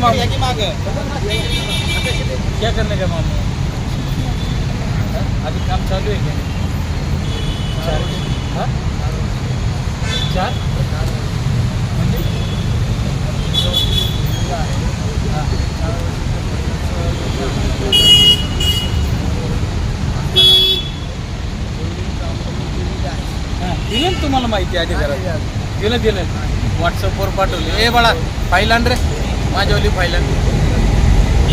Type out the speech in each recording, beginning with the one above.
मामू. क्या करने का मामू? अभी काम चालू है क्या? चार हाँ? चार? दिलं तुम्हाला माहिती अधिकारात दिलं दिलं. व्हॉट्सअपवर पाठवले. ए बाळा आण रे माझ्यावाली फाईल आण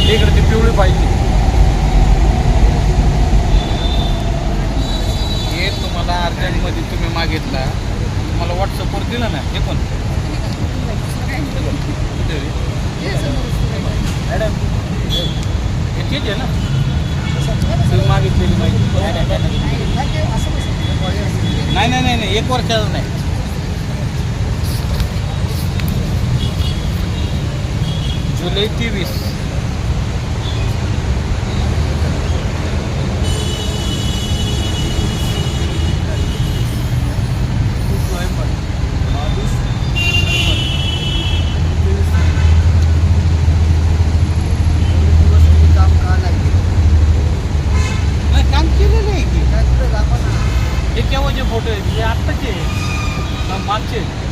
इकडे ती पिवळी फाईल हे तुम्हाला अर्जंटमध्ये तुम्ही मागितला. तुम्हाला व्हॉट्सअपवर दिलं ना हे कोण? मॅडम हे तेच आहे ना. तुम्ही मागितलेली माहिती. नाही नाही नाही नाही. एक वर्षाचं नाही. जुलै तेवीस नाही काम केलेलं आहे की हे केव्हाचे फोटो आहेत हे आत्ताचे आहे. हा, मागचे आहेत.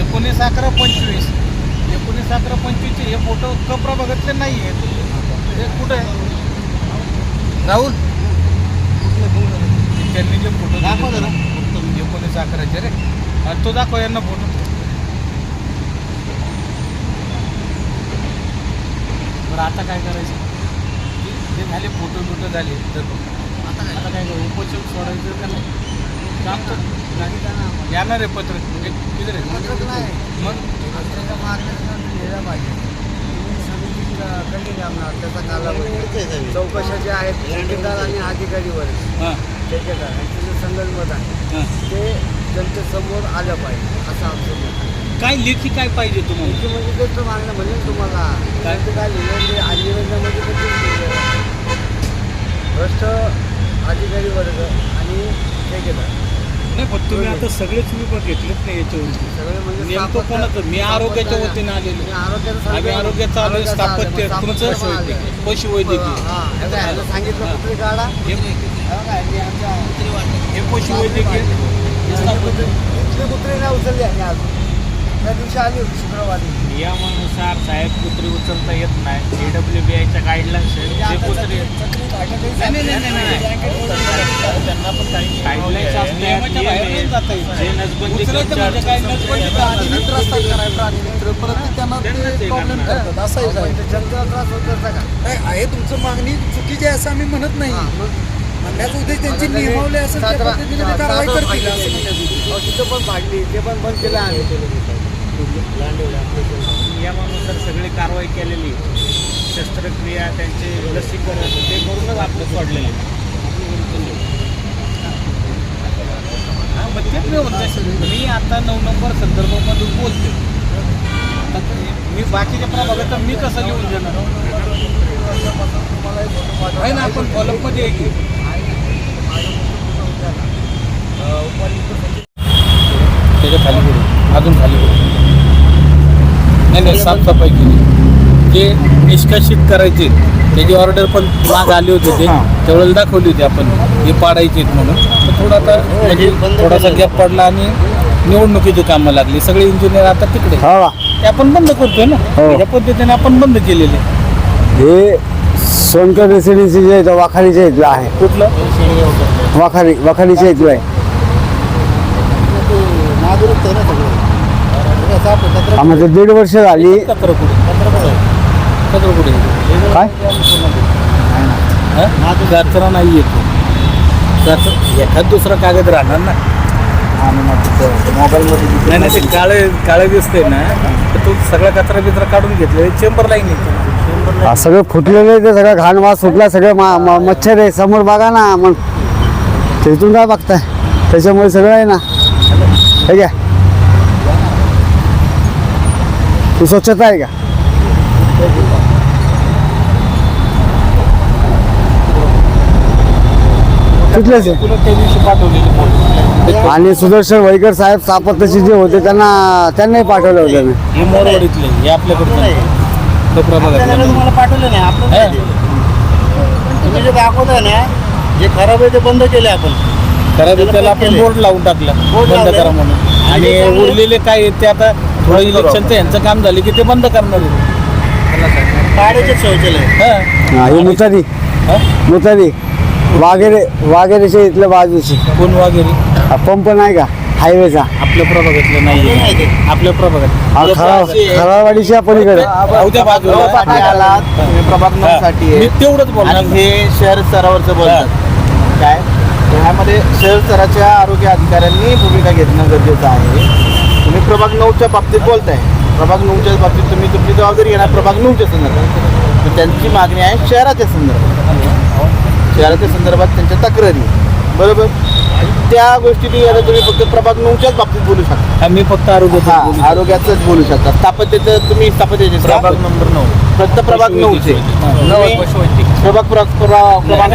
एकोणीस अकरा पंचवीस एकोणीस अकरा पंचवीसचे हे फोटो कपरा बघितले नाही आहेत हे कुठे आहे राहुल? त्यांनी जे फोटो दाखव ना एकोणीस अकराचे रे. तो दाखव यांना फोटो. बरं आता काय करायचं? ते झाले फोटो बिटो झाले. तर आता काय? करू? उपोषण सोडायचं का नाही? काम तर येणार आहे पत्र. एक किती रे? मग? त्याचा कालावधी. चौकशा ज्या आहेत ठेकेदार आणि अधिकारीवर. हां. ठेकेदार यांचं जे संगणमत आहे ते जनतेसमोर आलं पाहिजे असं आमचं मत आहे. काय लेखी काय पाहिजे तुम्हाला? म्हणजे तेच मागणं म्हणेल तुम्हाला. काय? काय काय लिहिलं ते आजीवनामध्ये पण लिहिलेलं आहे. भ्रष्ट अधिकारी वर्ग आणि ठेकेदार. नाही पण तुम्ही आता सगळेच विभाग घेतलेत नाही याच्यावरती सगळे म्हणजे नेमकं कोणाचं? मी आरोग्याच्या वतीने आलेलो. आम्ही. आरोग्याचं आलोय. स्थापत्य तुमचं पण. पशुवैद्यकीय सांगितलं हा. पशुवैद्यकीय कुत्री नाही उचलली त्या दिवशी आली होती शुक्रवारी नियमानुसार साहेब कुत्री उचलता येत नाही ए डब्ल्यू बी आयच्या गाईडलाईन्स म्हणजे जे कुत्री चक्री- चक्री काढण्यातही नाही, नाही, नाही, नाही, नाही. सांगितलं. त्यांना पण काही गाईडलाईन्स असतात नियमाच्या बाहेर नाही जाता येत. जे नसबंदी उचलायचं म्हणजे काय नसबंदी प्राणी मित्र असतात का नाही, प्राणी मित्र. परत ते त्यांना ते त्यांना ते problem करणार. करतात. असं आहे साहेब. जनतेला त्रास होत त्याचा का काय आहे तुमचं मागणी चुकीची आहे असं आम्ही म्हणत नाही हा, म्हणण्याचा उद्देश त्यांची नियमावली असेल त्या सात- पद्धतीने हा, ते कारवाई सात- करतील पाडली. असं म्हणण्याचं उद्देश. अहो, तिथं पण पाडली ते पण बंद केलं आम्ही नियमानुसार सगळी कारवाई केलेली शस्त्रक्रिया त्यांचे लसीकरण ते करूनच आपलं सोडलेलं. हा, मी आता नऊ नंबर संदर्भामध्ये बोलते मी बाकीच्या प्रभागात मी कसं लिहून देणार आहे ना आपण फॉलोअपमध्ये आहे की. त्याच्याखाली अजून खाली नाही नाही साफसफाई केली. जे निष्कासित करायचे त्याची ऑर्डर पण माग आली होती ते. त्यावेळेला दाखवली होती आपण. हे पाडायचे म्हणून. तर थोडा आता म्हणजे थोडासा गॅप पडला आणि निवडणुकीची कामं लागली. सगळे इंजिनियर आता तिकडे ते आपण बंद करतोय ना. या पद्धतीने आपण बंद केलेले. हे सोनकर रेसिडेन्सी जे आहे वाखारीच्या इथलं आहे. कुठलं? वाखारी वाखारीच्या इथलं आहे आम्हाला दीड वर्ष झाली. काय? कचरा नाही येतो एखाद दुसरा कागद राहणार ना. नाही नाही ते काळे काळे दिसते ना. तर तो सगळा कचरा बिचरा काढून घेतलं. चेंबर लाईन येते सगळं फुटलेलं आहे ते सगळं. घाण वास सुटला सगळं मच्छर आहे. समोर बघा ना मग. ते इथून काय बघताय? त्याच्यामुळे सगळं आहे ना. हे घ्या. तू स्वच्छता आहे का? आहे आणि सुदर्शन वैकर साहेब सापत्याचे जे होते त्यांना त्यांनाही पाठवलं होतं मी. हे मोरवाडीतले हे आपल्याकडे तो त्यांना प्रभागात तुम्हाला पाठवलं नाही आपलं हा. नाही ते. तुम्ही जे दाखवताय ना जे खराब आहे ते बंद केले आपण. खरं तर त्याला आपण बोर्ड लावून टाकला बोर्ड बंद. करा म्हणून. आणि आणि चांगलं- उरलेले काय आहेत ते आता थोडं इलेक्शनचं यांचं काम झालं की ते बंद करणार काढायचे शौचालय हा. मुतारी? मुतारी. वागेरे वागेरेच्या इथल्या बाजूची. कोण वगैरे हा पंप नाही का? हायवेचा. आपल्या प्रभागातलं नाही नाही ते. आपल्या प्रभागात. हा खरा खरावाडीच्या पलीकडे उद्या बाजूला. प्रभाग. साठी. तेवढंच बोलणार. हे शहर स्तरावरचं बोलतात. काय? ह्यामध्ये शहर स्तराच्या आरोग्य अधिकाऱ्यांनी भूमिका घेणं गरजेचं आहे. प्रभाग नऊच्या बाबतीत बोलताय. प्रभाग नऊच्या बाबतीत तुम्ही तुमची जबाबदारी घेणार. प्रभाग नऊच्या संदर्भात. तर त्यांची मागणी आहे शहराच्या संदर्भात. शहराच्या संदर्भात त्यांच्या तक्रारी. बरोबर? त्या गोष्टी ती आता तुम्ही फक्त प्रभाग नऊच्याच बाबतीत बोलू शकता. हा, मी फक्त आरोग्याचं बोलू आरोग्याचंच बोलू शकता. स्थापत्याचं तुम्ही स्थापत्याचे प्रभाग नंबर नऊ. फक्त प्रभाग नऊचे. हा. तुम्ही प्रभाग प्र- प्र- क्रमांक.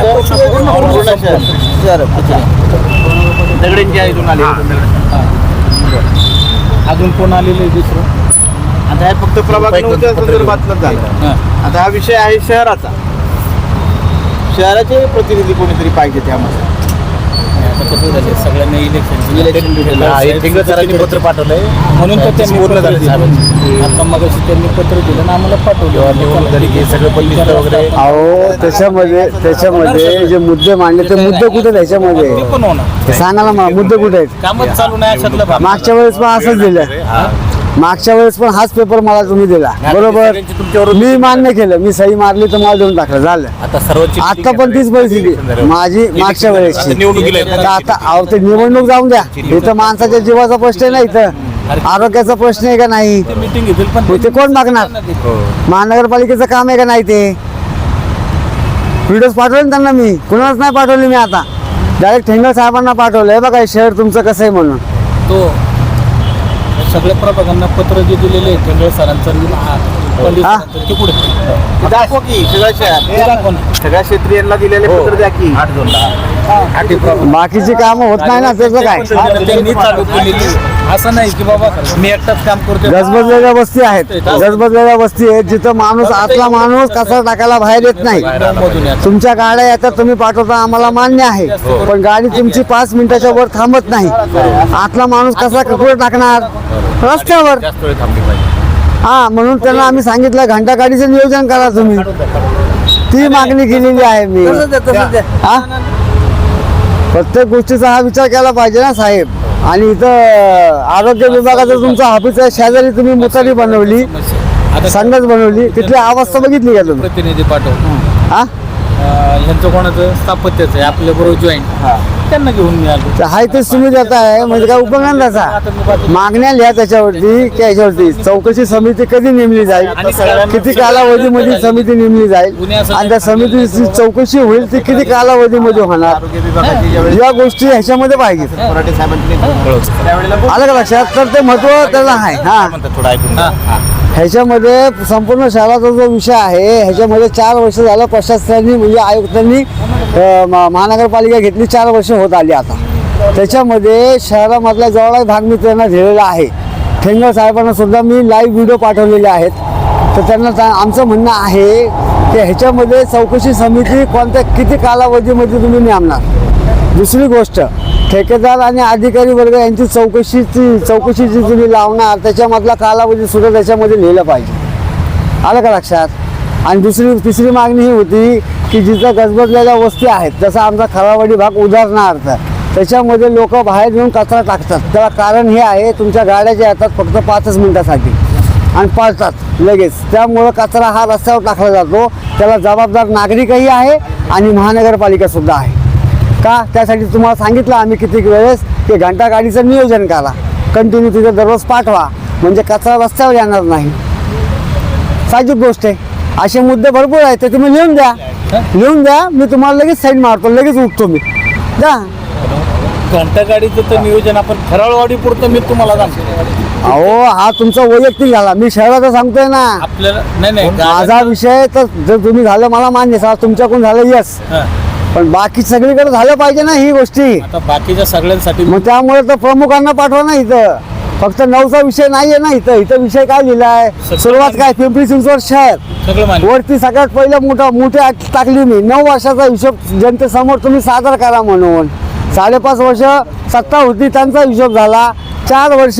दगडेंच्या इथून आले अजून कोण आलेलं आहे दुसरं? आता हे फक्त प्रभाग नऊच्या संदर्भातलं झालं. आता हा विषय आहे शहराचा. शहराचे प्रतिनिधी कोणीतरी पाहिजे त्यामध्ये. कसं झालं सगळ्यांना इलेक्शन Election दिलेलं आहे. पत्र पाठवलंय. म्हणून तर त्यांनी पूर्ण पत्र झालं दिलं. आता मग त्यांनी पत्र दिलं आणि आम्हाला पाठवलं. सगळं बंदिस्त वगैरे. अहो त्याच्यामध्ये त्याच्यामध्ये जे मुद्दे मांडले ते मुद्दे कुठे त्याच्यामध्ये सांगा ना मला मुद्दे कुठे आहेत? कामच चालू नाही अशातलं भाग. मागच्या वेळेस पण असंच दिलं. मागच्या वेळेस पण हाच पेपर मला तुम्ही दिला. बरोबर? मी मान्य केलं. मी सही मारली तर मला देऊन टाकलं. झालं. आता सर्वोच्च आता पण तीच परिस्थिती माझी मागच्या वेळेसची. तर आता अहो ते निवडणूक जाऊन द्या. इथं माणसाच्या जीवाचा प्रश्न नाही इथं. आरोग्याचा प्रश्न आहे का नाही? मीटिंग घेतील पण मग ते कोण मागणार? महानगरपालिकेचं काम आहे का नाही ते? व्हिडिओज पाठवले ना त्यांना मी. कुणालाच नाही पाठवले मी आता. डायरेक्ट ठेंगळ साहेबांना पाठवलं. हे बघा हे शहर तुमचं कसं आहे म्हणून. तो सगळ्या प्रभागांना पत्र जे दिलेले आहे केंद्र सरांचं ते ते दाखव की सगळ्या ते शहर दाखव ना. सगळ्या क्षेत्रियांना दिलेले पत्र द्या की. बाकीची कामं होत नाही ना त्याचं काय? हा, त्यांनी चालू केलेली असं नाही की बाबा मी एकटाच काम करतो गजबजलेल्या वस्ती आहेत. गजबजलेल्या वस्ती आहेत जिथं माणूस आतला माणूस कचरा टाकायला बाहेर येत नाही. तुमच्या गाड्या येतात तुम्ही पाठवता आम्हाला मान्य आहे. पण गाडी तुमची पाच मिनिटाच्या वर थांबत नाही. आतला माणूस कसा कुठे टाकणार? रस्त्यावर. हा म्हणून त्यांना आम्ही सांगितलं घंटा गाडीचं नियोजन करा तुम्ही. ती मागणी केलेली आहे मी. हा? प्रत्येक गोष्टीचा हा विचार केला पाहिजे ना साहेब. आणि इथं आरोग्य विभागाचं तुमचं ऑफिस आहे शेजारी तुम्ही मुतारी बनवली आता संघच बनवली तिथली अवस्था बघितली का तुम्ही? प्रतिनिधी पाठव. हा? ह्यांचं कोणाचं स्थापत्याचं आहे आपल्या बरोबर जॉईंट त्यांना घेऊन मी आलो. तर हाय तेच तुम्ही देताय म्हणजे काय त्याचा मागण्या लिहा त्याच्यावरती की याच्यावरती. चौकशी समिती कधी नेमली जाईल? किती कालावधीमध्ये समिती नेमली जाईल? आणि त्या समितीची चौकशी होईल ती किती कालावधीमध्ये होणार? या गोष्टी ह्याच्यामध्ये पाहिजे. आलं का लक्षात? तर ते महत्त्व त्याला आहे. हा. ह्याच्यामध्ये संपूर्ण शहराचा जो विषय आहे ह्याच्यामध्ये चार वर्ष झालं प्रशासनाने म्हणजे आयुक्तांनी म- महानगरपालिका घेतली चार वर्ष होत आली आता. त्याच्यामध्ये शहरामधला जवळच भाग मी त्यांना दिलेला आहे. ठेंगळ साहेबांना सुद्धा मी लाईव्ह व्हिडिओ पाठवलेले आहेत. तर त्यांना त्या- आमचं म्हणणं आहे की ह्याच्यामध्ये चौकशी समिती कोणत्या किती कालावधीमध्ये तुम्ही नेमणार? दुसरी गोष्ट ठेकेदार आणि अधिकारी वर्ग यांची चौकशीची चौकशी जी तुम्ही लावणार त्याच्यामधला कालावधी सुद्धा त्याच्यामध्ये लिहिलं पाहिजे. आलं का लक्षात? आणि दुसरी तिसरी मागणी ही होती की जिथं गजबजलेल्या वस्ती आहेत जसा आमचा खरावाडी भाग उदाहरणार्थ त्याच्यामध्ये लोक बाहेर येऊन कचरा टाकतात. त्याला कारण हे आहे तुमच्या गाड्या ज्या येतात फक्त पाचच मिनिटासाठी आणि पळतात लगेच. त्यामुळं कचरा हा रस्त्यावर टाकला जातो. त्याला जबाबदार नागरिकही आहे आणि महानगरपालिकासुद्धा आहे. का? त्यासाठी तुम्हाला सांगितलं आम्ही किती वेळेस की घंटा गाडीचं नियोजन करा. कंटिन्यू तिथे दररोज पाठवा. म्हणजे कचरा रस्त्यावर येणार नाही. साहजिक गोष्ट आहे. असे मुद्दे भरपूर आहेत ते तुम्ही लिहून द्या. लिहून द्या मी तुम्हाला लगेच साईन मारतो लगेच उठतो मी. द्या घंटागाडीचं तर नियोजन आपण खराळवाडी पुरतं मी तुम्हाला सांगतो. अहो हा तुमचा वैयक्तिक झाला. मी शहराचा सांगतोय ना. आपल्याला नाही नाही. माझा विषय तर जर तुम्ही झालं मला मान्य सा तुमच्याकडून झालं यस. पण बाकी सगळीकडे झालं पाहिजे ना ही गोष्टी. आता बाकीच्या सगळ्यांसाठी मग त्यामुळे तर प्रमुखांना पाठवा ना इथं. फक्त नऊचा विषय नाहीये ना इथं. इथं विषय काय लिहिलाय? सुरुवात काय? पिंपरी चिंचवड शहर. सगळं मान्य. वरती सगळ्यात पहिलं मोठा मोठी अट टाकली मी. नऊ वर्षाचा हिशोब जनतेसमोर तुम्ही सादर करा म्हणून. साडेपाच वर्ष सत्ता होती त्यांचा हिशोब झाला. चार वर्ष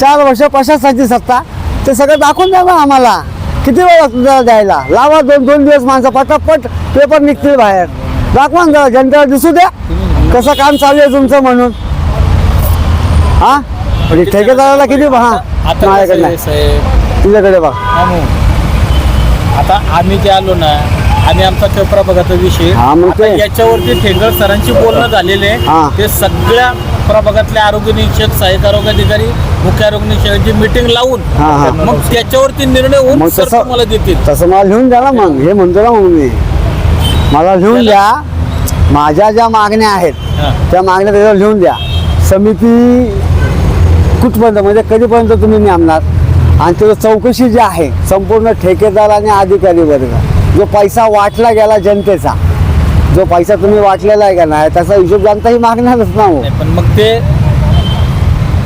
चार वर्ष प्रशासनाची सत्ता. ते सगळं दाखवून द्या ना आम्हाला. किती वेळ द्यायला? लावा दोन दोन दिवस माणसं. पटापट पेपर निघतील बाहेर. दाखवा ना जनतेला दिसू द्या. कसं काम चालू आहे तुमचं म्हणून. हा? म्हणजे ठेकेदाराला किती हा. माझ्याकडे नाही. साहेब? तुझ्याकडे बघ. आता आम्ही जे आलो ना आणि आमचा तो प्रभागाचा विषय हा, मग आता ते- याच्यावरती ठेंगळ सरांशी बोलणं झालेले हा. ते सगळ्या प्रभागातले आरोग्य निरीक्षक सहाय्यक आरोग्य अधिकारी मुख्य आरोग्य निरीक्षकांची मिटिंग लावून हा, हा. मग त्याच्यावरती निर्णय होऊन सर तसं- तुम्हाला देतील. तसं मला लिहून द्या ना मग. हे म्हणतो ना मग मी. मला लिहून द्या. माझ्या ज्या मागण्या आहेत. त्या मागण्या त्याच्यावर लिहून द्या. समिती कुठपर्यंत म्हणजे कधीपर्यंत तुम्ही नेमणार? आणि त्याचं चौकशी जी आहे संपूर्ण ठेकेदार आणि अधिकारी वर्ग जो पैसा वाटला गेला जनतेचा जो पैसा तुम्ही वाटलेला आहे का नाही त्याचा हिशोब जनता ही मागणारच ना हो. पण मग ते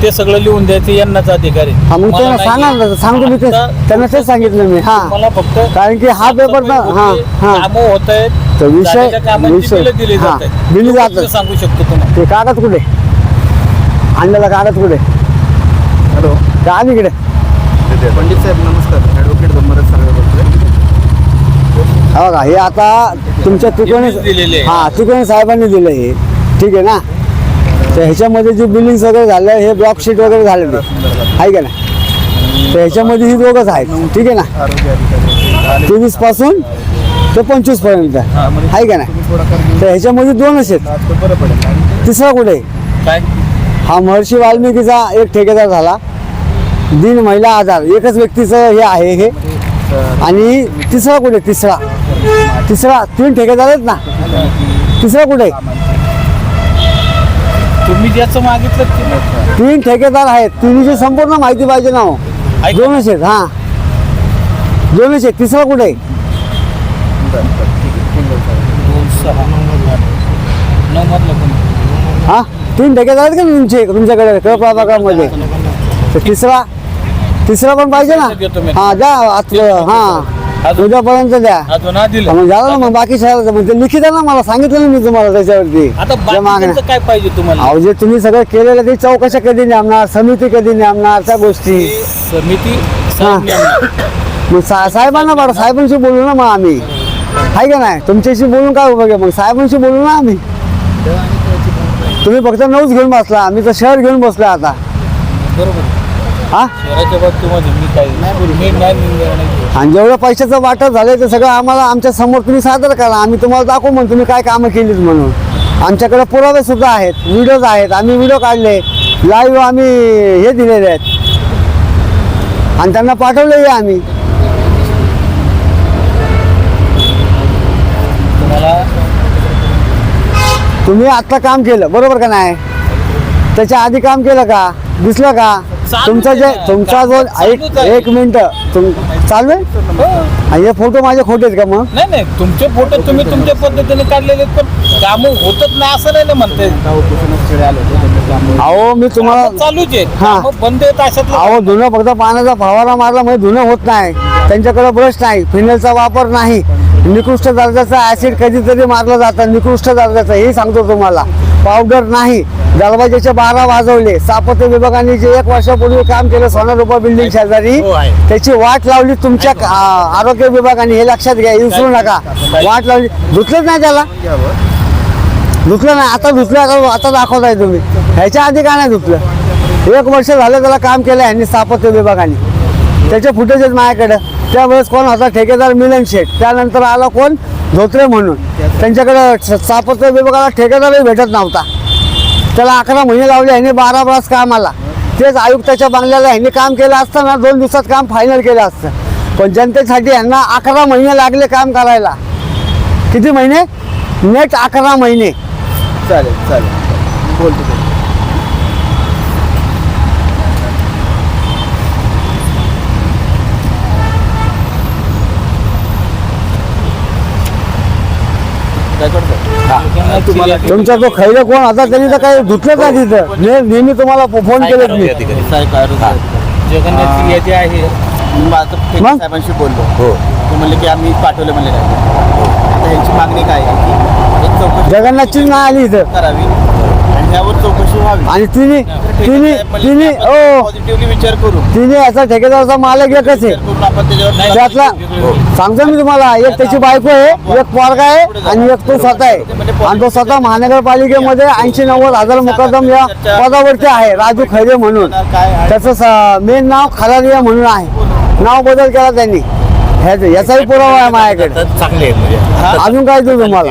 ते सगळं लिहून द्यायचं यांनाच अधिकारी. हा मग त्यांना. सांगा ना सांगतो मी ते त्यांना तेच सांगितलं मी हा. मला फक्त कारण की हा पेपर ना हा हा. होत आहेत. तर विषय- झालेल्या कामांची विषय- बिलं दिली हा, जात दिली जातात. सांगू शकतो तुम्हाला. ते कागद कुठे? आणलेला कागद कुठे? हॅलो. ते आण इकडे. पंडित साहेब नमस्कार. ॲडव्होकेट गंमरत सारखं बोलतोय. हा बघा हे आता तुमच्या तिकोणी बिल्स दिलेले आहे. हा तिकोणी साहेबांनी दिलं हे. ठीक आहे ना? तर ह्याच्यामध्ये जे बिलिंग्स वगैरे झालं हे ब्लॉक शीट वगैरे झाले ते आहे का नाही? तर ह्याच्यामध्ये ही दोघंच आहेत. ठीक आहे ना? आरोग्य अधिकारी. तेवीसपासून ते पंचवीसपर्यंत आहे का नाही? तर ह्याच्यामध्ये दोनच आहेत. तिसरा कुठे? काय? हा महर्षी वाल्मिकीचा एक ठेकेदार झाला. दिन महिला आधार एकच व्यक्तीचं हे आहे हे. आणि तिसरा कुठे? तिसरा. तिसरा तीन ठेकेदार आहेत ना? तिसरा कुठे? तुम्ही ज्याचं मागितलं तीन ठेकेदार आहेत. तिन्हीची संपूर्ण माहिती पाहिजे ना हो. दोनच आहेत हा. दोनच आहेत. तिसरा कुठे? दोन सहा हा? तीन ठेकेदार आहेत का तुमचे? तुमच्याकडे कळप्रभागामध्ये तर तिसरा? तिसरा पण पाहिजे देतो मी. ना? हा द्या आत- हा. अजून? उद्यापर्यंत द्या. अजून हा दिलं मग झालं ना मग बाकी शहराचं म्हणजे लिखित आहे ना मला सांगितलं ना मी तुम्हाला त्याच्यावरती. आता त्या मागण्या. बाकीचं काय पाहिजे तुम्हाला? अहो जे तुम्ही सगळं केलेलं ते चौकशा कधी नेमणार समिती कधी नेमणार त्या गोष्टी. ते समिती साहेब नेमणार. मग सा- साहेबांना बरं साहेबांशी बोलू ना मग आम्ही. आहे का नाही? तुमच्याशी बोलून काय उपयोग आहे? मग साहेबांशी बोलू ना आम्ही. तुम्ही फक्त नऊच घेऊन बसला आम्ही तर शहर घेऊन बसलो आता. हा. आणि जेवढं पैशाचं वाटप झालंय ते सगळं आम्हाला आमच्यासमोर तुम्ही सादर करा. आम्ही तुम्हाला दाखवू म्हणून तुम्ही काय कामं केलीत म्हणून. आमच्याकडे पुरावे सुद्धा आहेत व्हिडिओज आहेत. आम्ही व्हिडिओ काढले. लाईव्ह आम्ही हे दिलेले आहेत. आणि त्यांना पाठवलेही आम्ही. तुम्ही आत्ता काम केलं बरोबर का नाही? त्याच्या आधी काम केलं का? दिसलं का? तुमचा जे आहे. तुमचा जो एक आहे. एक मिनिट. तुम चालू आहे? हो. हे फोटो माझे खोटे आहेत का मग? नाही नाही. तुमचे फोटो तुम्ही तुमच्या पद्धतीने काढलेले पण कामं होतच नाही असं नाही ना म्हणते अहो मी तुम्हाला चालूच आहेत. हा. बंद अशातलं. अहो धुणं फक्त पाण्याचा फवारा मारला म्हणजे धुणं होत नाही. त्यांच्याकडे ब्रश नाही फिनेलचा वापर नाही. निकृष्ट दर्जाचा ऍसिड कधीतरी मारलं जातं निकृष्ट दर्जाचं हे सांगतो तुम्हाला. पावडर नाही. दरवाजाचे बारा वाजवले. सापत्य विभागाने जे एक वर्षापूर्वी काम केलं सोनारुपा बिल्डिंग शेजारी हो. त्याची वाट लावली तुमच्या आरोग्य विभागाने. हे लक्षात घ्या विसरू नका. वाट लावली. धुतलंच नाही त्याला? धुतलं नाही. आता धुतलं आता दाखवताय तुम्ही. ह्याच्या आधी का नाही धुतलं? एक वर्ष झालं त्याला काम केलं यांनी स्थापत्य विभागाने. त्याचे फुटेज आहेत माझ्याकडे. त्यावेळेस कोण होता ठेकेदार मिलन शेठ त्यानंतर आला कोण? धोत्रे म्हणून. त्यांच्याकडे स्थापत्य विभागाला ठेकेदारही भेटत नव्हता. त्याला अकरा महिने लावले ह्याने बारा बराच काम आला. तेच आयुक्ताच्या बंगल्याला ह्यांनी काम केलं असतं ना दोन दिवसात काम फायनल केलं असतं. पण जनतेसाठी यांना अकरा महिने लागले काम करायला. किती महिने? नेट अकरा महिने. चालेल चालेल. बोलतो. तुम्हाला तुमचा तो खैरे कोण आता त्यांनी तर काही धुतलं का तिथं. नेहमी तुम्हाला फोन केलेत मी. साहेब आरोग्य जगन्नाथ सिंह जे आहे. मग? साहेबांशी बोललो. हो. ते म्हणले की आम्ही पाठवले म्हणले नाही आता यांची मागणी काय आहे की एक चौकशी जगन्नाथचीच नाही आली इथं. करावी. आणि त्यावर चौकशी व्हावी. आणि तिने तिने तिने ओ. पॉझिटिव्हली विचार करू. तिने याचा ठेकेदाराचा मालक एकच आहे विचार करून आपण त्याच्यावर त्यातला सांगतो मी तुम्हाला एक त्याची बायको आहे एक पोरगा आहे आणि एक तो स्वतः आहे. आणि तो स्वतः महानगरपालिकेमध्ये ऐंशी नव्वद हजार मुकदम या पदावरती आहे राजू खैरे म्हणून. त्याचं मेन नाव खरारिया म्हणून आहे. नाव बदल केला त्यांनी. ह्याचं याचाही पुरावा आहे माझ्याकडे. चांगले आहे म्हणजे. अजून काय देऊ तुम्हाला?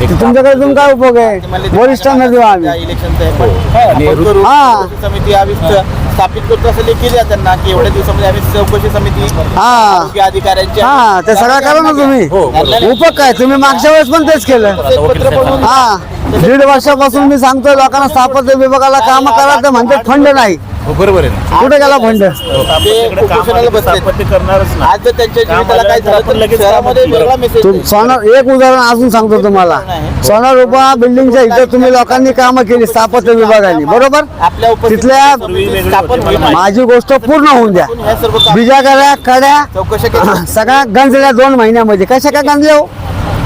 तुमच्याकडे अजून काय उपयोग आहे? वरिष्ठांना देऊ आम्ही. इलेक्शनचं हो. हा. समिती आम्ही स- स्थापित करतो असं लेखी द्या त्यांना की एवढ्या दिवसामध्ये आम्ही चौकशी समिती हा. आरोग्य अधिकाऱ्यांची हा ते सगळं करा ना तुम्ही. हो. उपयोग काय? तुम्ही मागच्या वेळेस पण तेच केलं. एक पत्र बनवून हा. दीड वर्षापासून मी सांगतोय लोकांना स्थापत्य विभागाला काम करा तर म्हणते फंड नाही. हो, बरोबर आहे ना. कुठे गेला फंड ते उपोषणाला बसले स्थापत्य करणारच ना. आज जर त्यांच्या जीविताला काय झालं तर लगेच शहरामध्ये कामात वेगळा मेसेज तुम सोनार एक उदाहरण अजून सांगतो तुम्हाला. सोनार रुपा बिल्डिंगच्या इथं तुम्ही लोकांनी कामं केली स्थापत्य विभागाने बरोबर? आपल्या तिथल्या पूर्वी स्थापन होईल माझी गोष्ट पूर्ण होऊन द्या. ह्या सर्व काम- बिजा कड्या कड्या चौकशा केल्या. सगळ्या गंजल्या दोन महिन्यामध्ये. कशा काय गंजल्या हो?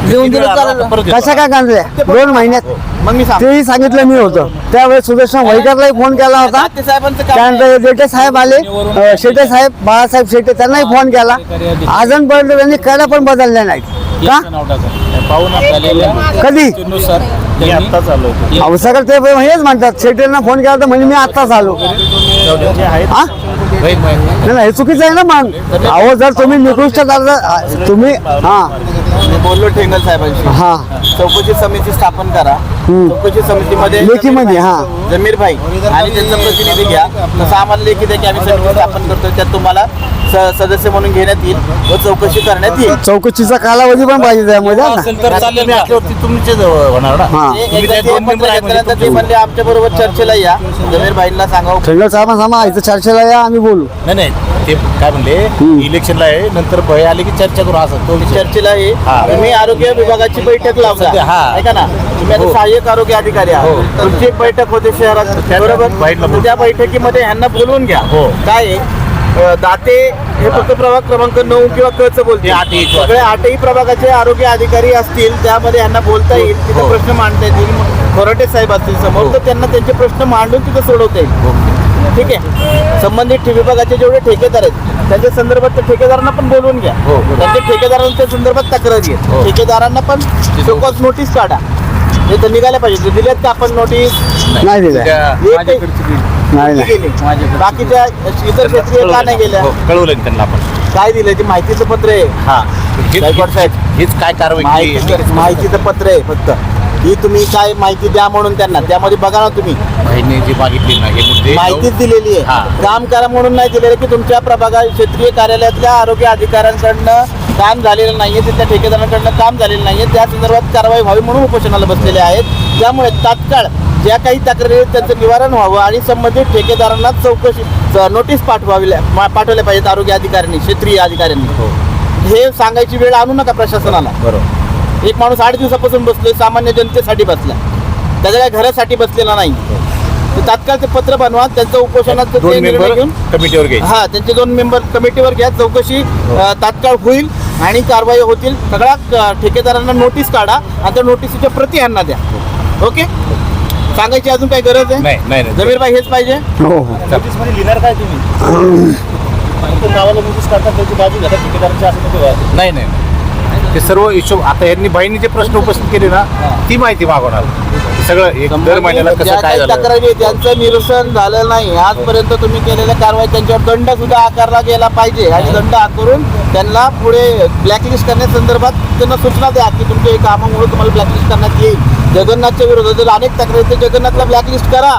देऊन दिलं चालेल. कशा काय गंजल्या दोन महिन्यात. मग मी सांगतो. तेही सांगितलं मी होतं. त्यावेळेस सुदर्शन वैकरलाही फोन केला होता. साहेबांचं काम. त्यानंतर देठे साहेब आले. अ, शेटे साहेब बाळासाहेब शेटे त्यांनाही फोन केला. अजूनपर्यंत त्यांनी कड्या पण बदलल्या नाहीत. का? पाहून कधी? नुसार अहो सगळं ते हेच म्हणतात. शेटेंना फोन केला तर म्हणजे मी आत्ताच आलो. जे आहेत. हा? नाही नाही, हे चुकीचं आहे ना मग? अहो जर तुम्ही निकृष्ट तुम्ही हा. मी बोललो ठेंगल साहेबांशी. हा. चौकशी समिती स्थापन करा. हम्म. चौकशी समितीमध्ये लेखीमध्ये, हा. जमीर भाई आणि त्यांचा प्रतिनिधी घ्या. तसं आम्हाला लेखी द्या की आम्ही समिती स्थापन करतो त्यात तुम्हाला स- सदस्य म्हणून घेण्यात येईल व चौकशी करण्यात येईल. चौकशीचा कालावधी पण पाहिजे त्यामध्ये हा ना? असेल तर चालेल ना. तुमचे जवळ होणार ना? हा. ते तुम्ही एकदा त्या ते दोन पत्र member आहे म्हणजे घेतल्यानंतर ते म्हणले आमच्या बरोबर चर्चेला या. जमीर भाईंना सांगा थंड साहेब सामा इथं चर्चेला या आम्ही बोलू. नाही नाही. ते काय म्हणले इलेक्शनला आहे नंतर भय आले की चर्चा करू असं तो विषय. चर्चेला हा. तुम्ही आरोग्य विभागाची बैठक लावता. ऐका ना तुम्ही आता हो. सहाय्यक आरोग्य अधिकारी आहात हो. तुमची एक बैठक होते शहरात बरोबर. त्या बैठकीमध्ये ह्यांना बोलवून घ्या हो. काय आहे? दाते हे फक्त प्रभाग क्रमांक नऊ किंवा क च बोलते सगळे आठही प्रभागाचे आरोग्य अधिकारी असतील त्यामध्ये यांना बोलता येईल तिथे. प्रश्न मांडता येतील खोराटे साहेब असतील समोर. तर त्यांना त्यांचे प्रश्न मांडून तिथे सोडवता येईल ठीक आहे. संबंधित ठे- विभागाचे जेवढे ठेकेदार आहेत त्यांच्या संदर्भात त्या ठेकेदारांना पण बोलवून घ्या. हो. त्यांच्या ठेकेदारांच्या संदर्भात तक्रारी हो. आहे ठेकेदारांना पण शोकॉस नोटीस काढा. हे तर निघायला पाहिजे. दिल्यात का आपण नोटीस नाही. दिलं. त्या- एक माझ्याकडची बिल. नाही नाही. गेली. बाकीच्या इतर क्षेत्रीय का नाही गेल्या? हो, कळवलं ना त्यांना आपण. काय दिलं ते माहितीचं पत्र आहे. हा. हेच- गायकवाड साहेब. हेच काय कारवाई केली माहिती माहितीचं पत्र आहे फक्त. ही तुम्ही काय माहिती द्या म्हणून त्यांना. त्यामध्ये बघा ना तुम्ही. भाईने जी मागितली ना हे मुद्दे माहितीच दिलेली हा. आहे काम करा म्हणून नाही दिलेलं की तुमच्या प्रभागा क्षेत्रीय कार्यालयातल्या आरोग्य अधिकाऱ्यांकडनं काम झालेलं नाहीये तिथल्या ठेकेदारांकडनं काम झालेलं नाहीये. त्या संदर्भात कारवाई व्हावी म्हणून उपोषणाला बसलेले आहेत. त्यामुळे तात्काळ ज्या काही तक्रारी आहेत त्यांचं निवारण व्हावं आणि संबंधित ठेकेदारांना चौकशी च- नोटीस पाठवावी मा- पाठवल्या पाहिजेत आरोग्य अधिकाऱ्यांनी क्षेत्रीय अधिकाऱ्यांनी. हो. हे सांगायची वेळ आणू नका प्रशासनाला. बरोबर. एक माणूस आठ दिवसापासून बसलोय सामान्य जनतेसाठी बसला. त्याच्या काय घरासाठी बसलेला नाही. तर तात्काळ ते पत्र बनवा त्यांचं उपोषणाचं ते दोन निर्णय मेंबर घेऊन कमिटीवर घ्यायचे. हा त्यांचे दोन मेंबर कमिटीवर घ्या. चौकशी अ, तात्काळ होईल आणि कारवाई होतील. सगळ्या अ, ठेकेदारांना नोटीस काढा आणि त्या नोटीसीच्या प्रती यांना द्या. ओके? सांगायची अजून काही गरज आहे? नाही नाही नाही. जमीर भाई हेच पाहिजे? हो हो. लिहिणार काय तुम्ही? फक्त नावाला नोटीस काढतात त्याची बाजू घेतात ठेकेदारांची असं नाही नाही. ते सर्व हिशोब आता यांनी बाईंनी जे प्रश्न उपस्थित केले ना ती माहिती मागवणार सगळं एक दर महिन्याला कसं काय झालं? तक्रारी त्यांचं निरसन झालं नाही. आजपर्यंत तुम्ही केलेल्या कारवाई त्यांच्यावर दंड सुद्धा आकारला गेला पाहिजे. आणि दंड आकारून त्यांना पुढे ब्लॅकलिस्ट करण्यासंदर्भात त्यांना सूचना द्या की तुमच्या हे कामामुळे तुम्हाला ब्लॅकलिस्ट करण्यात येईल. जगन्नाथच्या विरोधात जर अनेक तक्रारी जगन्नाथला ब्लॅकलिस्ट करा.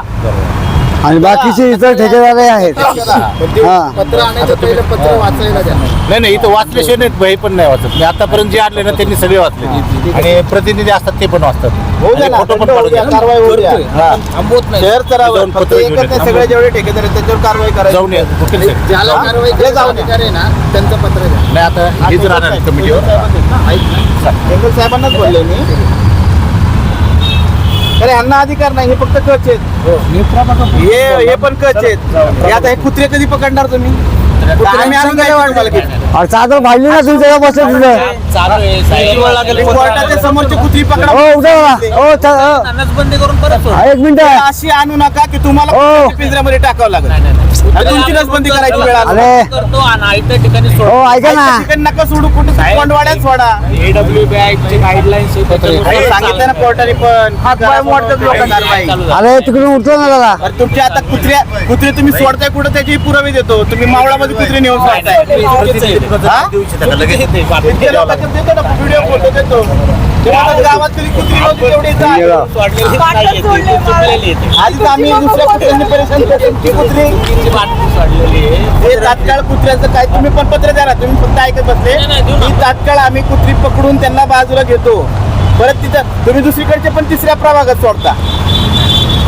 आणि बाकीचे इतर ठेकेदारही आहेत. हा. पत्र आणायचं पहिलं पत्र वाचायला द्या. नाही नाही इथं वाचल्याशिवाय नाही भाई पण नाही वाचत. मी आतापर्यंत जे आणले ना त्यांनी सगळे वाचले. आणि प्रतिनिधी असतात ते पण वाचतात. होऊ द्या आणि ना फोटो पण दंड होऊ काढून द्या, द्या. कारवाई होऊ द्या. करतोय. हा. आपण थांबवत नाही. शहर स्तरावर जाऊन फक्त पत्र एकच घेऊन नाही, येतो. सगळे जेवढे ठेकेदार आहेत त्यांच्यावर कारवाई करायची जाऊन या वकील साहेब. ज्याला कारवाई जे जाऊन या. ना त्यांचं पत्र द्या. नाही आता हेच राहणार कमिटीवर. साहेबांनाच बोलले मी. अरे ह्यांना अधिकार नाही हे फक्त कच आहेत. हे हे पण कच आहेत. हे आता हे कुत्रे कधी पकडणार तुम्ही? चादर फाडली ना तुमच्या बसले तिथं चालू आहे साहेब. हे कोर्टाच्या समोरची कुत्री पकडा. हो उद्या हो हो. हा, एक मिनिट. अशी आणू नका की तुम्हाला हो. पिंजऱ्यामध्ये टाकावं लागेल. तुमची नसबंदी करायची वेळ आली. अरे करतो आणि आयत्या ठिकाणी सोड हो ऐका ना ठिकाणी नका सोडू कुठे कोंडवाड्यात सोडा चे गाईडलाईन्स हे सांगितलं ना कोर्टाने पण हातपाय मोडतात लोकांना कारवाई. अरे तिकडून उठलो ना दादा अरे तुमच्या आता कुत्र्या कुत्रे तुम्ही सोडताय कुठं त्याचे पुरावे देतो तुम्ही मावळामध्ये कुत्रे नेऊन सोडताय हा? इतक्या लोकांचे देतो ना व्हिडिओ फोटो देतो कुत्री आहे. आधीच आम्ही दुसऱ्या कुत्र्यांनी परेशान करतो ती कुत्री हे तात्काळ कुत्र्याचं काय? तुम्ही पण पत्र द्या ना. तुम्ही फक्त ऐकत बसले. नाही, नाही, देऊ ना. ही तात्काळ आम्ही कुत्री पकडून त्यांना बाजूला घेतो. परत तिथं तुम्ही दुसरीकडचे पण तिसऱ्या प्रभागात सोडता.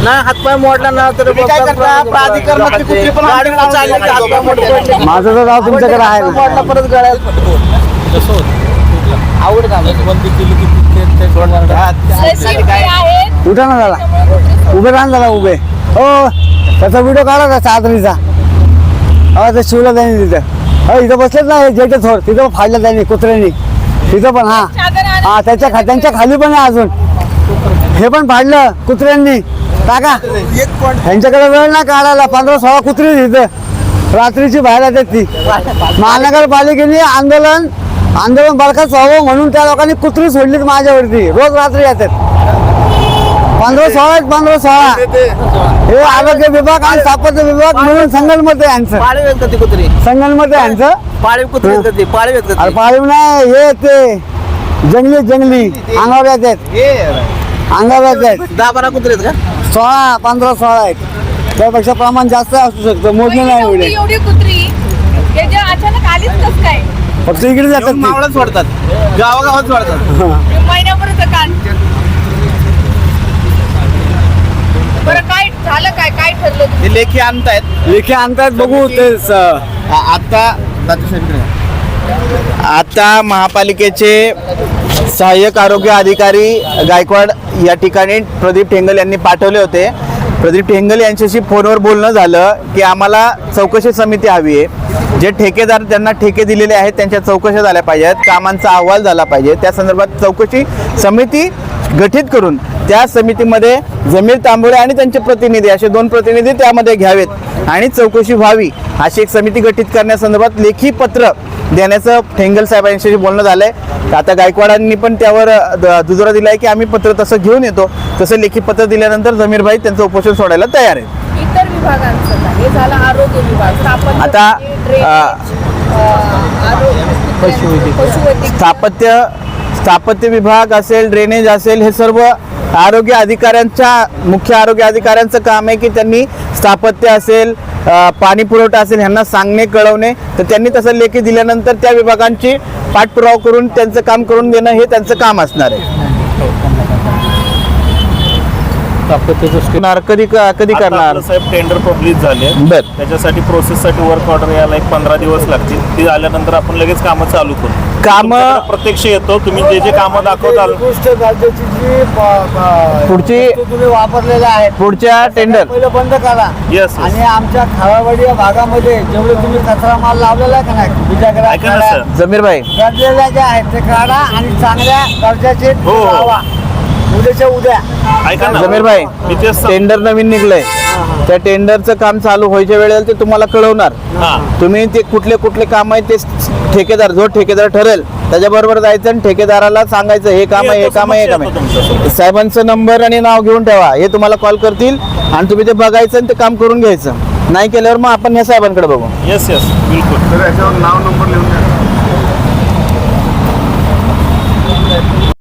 नाही हातपाय मोडला ना तर तुम्ही काय करता? कुत्री पण आमच्याकडे चालली का हातपाय मोडले? माझं तर तुमच्याकडे आहे ना. मोडला परत गळ्यात आवड का बंदी केली की ते- उठा ना दादा उभे राहा झाला दादा उभे हो त्याचा व्हिडिओ काढा त्या चादरीचा हा ते शिवला त्यांनी तिथं हो इथं बसलेच ना हे जेटे थोर तिथं पण फाडलं त्यांनी कुत्र्यांनी तिथं पण हा हा त्याच्या खा त्यांच्या खाली पण आहे अजून हे पण फाडलं कुत्र्यांनी टाका त्यांच्याकडे वेळ ना काढायला पंधरा सोळा कुत्री तिथं रात्रीची बाहेर येतात ती महानगरपालिकेने आंदोलन आंदोलन बरखास्त व्हावं म्हणून त्या लोकांनी कुत्री सोडलीत माझ्यावरती. रोज रात्री येतात. पंधरा सोळा आहेत पंधरा सोळा. हे आरोग्य विभाग आणि स्थापत्य विभाग मिळून संगणमत आहे यांचं. कुत्री? संगणमत आहे यांचं. पाळीव कुत्री पाळीव अरे? पाळीव नाही हे ते जंगली जंगली. अंगावर येतात अंगावर येतात दहा बारा कुत्रे आहेत का? सोळा पंधरा सोळा आहेत. त्यापेक्षा प्रमाण जास्त असू शकतं. मोजणे नाही एवढी कुत्री जे अचानक आलीच काय? फक्त इकडे जातात ती. मावळात सोडतात गावागावात सोडतात महिन्याभरचं कान बरं काय झालं काय? काय ठरलं? हे लेखी आणतायत. लेखी आणतात बघू ते स- आ- आता आता महापालिकेचे सहाय्यक आरोग्य अधिकारी गायकवाड या ठिकाणी प्रदीप ठेंगल यांनी पाठवले होते. प्रदीप टेंगल यांच्याशी फोनवर बोलणं झालं की आम्हाला चौकशी समिती हवी आहे. जे ठेकेदार त्यांना ठेके दिलेले आहेत त्यांच्या चौकशा झाल्या पाहिजेत कामांचा अहवाल झाला पाहिजे. त्या संदर्भात चौकशी समिती गठीत करून त्या समितीमध्ये जमीर तांबोळे आणि त्यांचे प्रतिनिधी असे दोन प्रतिनिधी त्यामध्ये घ्यावेत. आणि चौकशी व्हावी अशी एक समिती गठीत करण्यासंदर्भात लेखी पत्र देण्याचं ठेंगल साहेबांशी बोलणं झालंय. आता गायकवाडांनी पण त्यावर द- दुजोरा दिलाय की आम्ही पत्र तसं घेऊन येतो. तसं लेखी पत्र दिल्यानंतर जमीरभाई त्यांचं उपोषण सोडायला तयार आहेत. इतर विभागांचं? हे झालं आरोग्य विभाग. आता, पशुवैद्यकीय. स्थापत्य स्थापत्य विभाग असेल ड्रेनेज असेल हे सर्व आरोग्य अधिकाऱ्यांच्या मुख्य आरोग्य अधिकाऱ्यांचं काम आहे की त्यांनी स्थापत्य असेल पाणी पुरवठा असेल ह्यांना सांगणे कळवणे. तर त्यांनी तसं लेखी दिल्यानंतर त्या विभागांची पाठपुरावा करून त्यांचं काम करून देणं हे त्यांचं काम असणार आहे. कधी कधी करणार? साहेब टेंडर पब्लिश झाले. बर. त्याच्यासाठी प्रोसेससाठी वर्क ऑर्डर यायला एक पंधरा दिवस लागतील. ती आल्यानंतर आपण लगेच कामं चालू करू. कामं- प्रत्यक्ष येतो तुम्ही जे जे कामं दाखवताल. उत्कृष्ट दर्जाची जी पुढची तुम्ही वापरलेल्या आहेत पुढच्या टेंडर पहिलं बंद करा. येस आणि आमच्या खारावाडी या भागामध्ये जेवढे तुम्ही कचरा माल लावलेला आहे का नाही सर. जमीरभाई. गरजेल्या ज्या आहेत ते काढा आणि चांगल्या दर्जाचे हो, हो. उद्याच्या उद्या. ऐका ना. मी तेच सांग- टेंडर नवीन निघलंय. त्या टेंडरचं काम चालू व्हायच्या वेळेला ते तुम्हाला कळवणार. हा. तुम्ही ते कुठले कुठले काम आहे ते ठेकेदार जो ठेकेदार ठरेल त्याच्याबरोबर जायचं आणि ठेकेदाराला सांगायचं हे काम आहे हे काम आहे हे काम आहे. साहेबांचं नंबर आणि नाव घेऊन ठेवा हे तुम्हाला कॉल करतील आणि तुम्ही ते बघायचं आणि ते काम करून घ्यायचं. नाही केल्यावर मग आपण ह्या साहेबांकडे बघू. येस येस बिलकुल. तर याच्यावर नाव नंबर लिहून द्या.